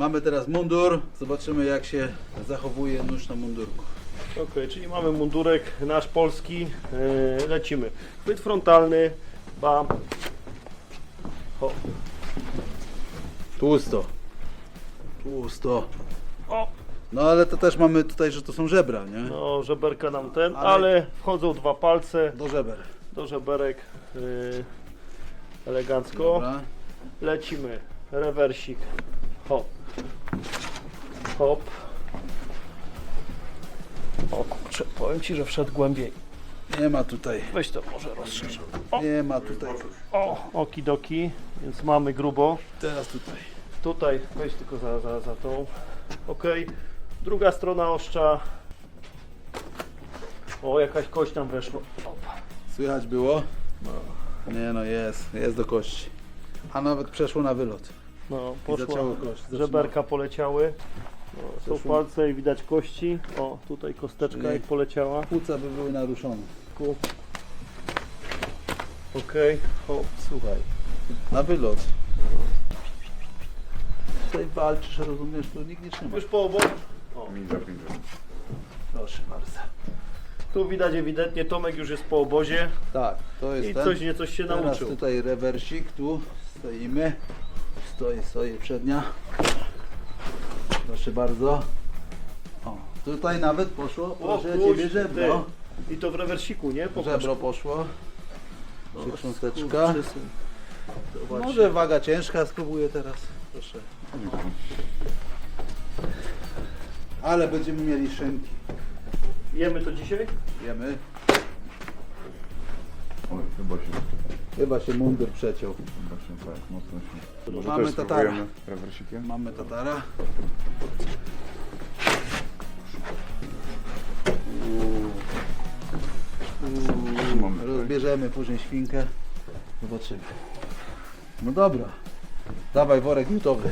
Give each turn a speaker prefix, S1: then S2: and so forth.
S1: Mamy teraz mundur. Zobaczymy jak się zachowuje nóż na mundurku.
S2: Okej, czyli mamy mundurek nasz polski. Yy, lecimy. Chwyt frontalny, bam. Hop.
S1: Tłusto. Tłusto.
S2: O,
S1: No ale to też mamy tutaj, że to są żebra, nie?
S2: no żeberka nam ten,
S1: Ale-
S2: ale, wchodzą dwa palce
S1: Do żeber.
S2: do żeberek. Yy, elegancko.
S1: Dobra.
S2: Lecimy. Rewersik. Hop. Hop. O kurczę, powiem Ci, że wszedł głębiej.
S1: Nie ma tutaj.
S2: Weź to może rozszerz.
S1: Nie ma tutaj.
S2: O, okidoki, więc mamy grubo.
S1: Teraz tutaj.
S2: Tutaj, weź tylko za, za, za tą. Ok. Druga strona oszcza. O, jakaś kość nam weszła. Opa.
S1: Słychać było? Nie no jest, jest do kości. A nawet przeszło na wylot.
S2: No, poszła.
S1: zaczęło kość.
S2: Żeberka poleciały. No, są
S1: Zeszło.
S2: palce i widać kości. O, tutaj kosteczka
S1: Czyli-
S2: jak poleciała.
S1: Płuca by były naruszone.
S2: Okej, hop.
S1: Słuchaj, na wylot. Tutaj walczysz, rozumiesz, tu nikt nie trzyma.
S2: Już po obok.
S3: Minza, minza.
S1: Proszę bardzo.
S2: Tu widać ewidentnie Tomek już jest po obozie
S1: Tak, to jest
S2: i
S1: ten.
S2: coś niecoś się
S1: Teraz
S2: nauczył.
S1: tutaj rewersik, tu stoimy. Stoi, stoi przednia. Proszę bardzo. O, tutaj nawet poszło, proszę
S2: kuś,
S1: ciebie żebro.
S2: ty. I to w rewersiku, nie? Pokaż.
S1: Żebro poszło.
S2: Skurczysyn. Zobacz.
S1: Może waga ciężka, spróbuję teraz. Proszę. Ale będziemy mieli szynki.
S2: Jemy to dzisiaj?
S1: Wiemy.
S3: Oj, chyba się,
S1: Chyba się mundur przeciął.
S3: Tak mocno się. Może
S1: Mamy
S3: też
S1: tatara.
S3: rewersikiem?
S1: Mamy tatara.
S3: Mamy tutaj.
S1: Rozbierzemy później świnkę. Zobaczymy. No dobra. Dawaj worek jutowy.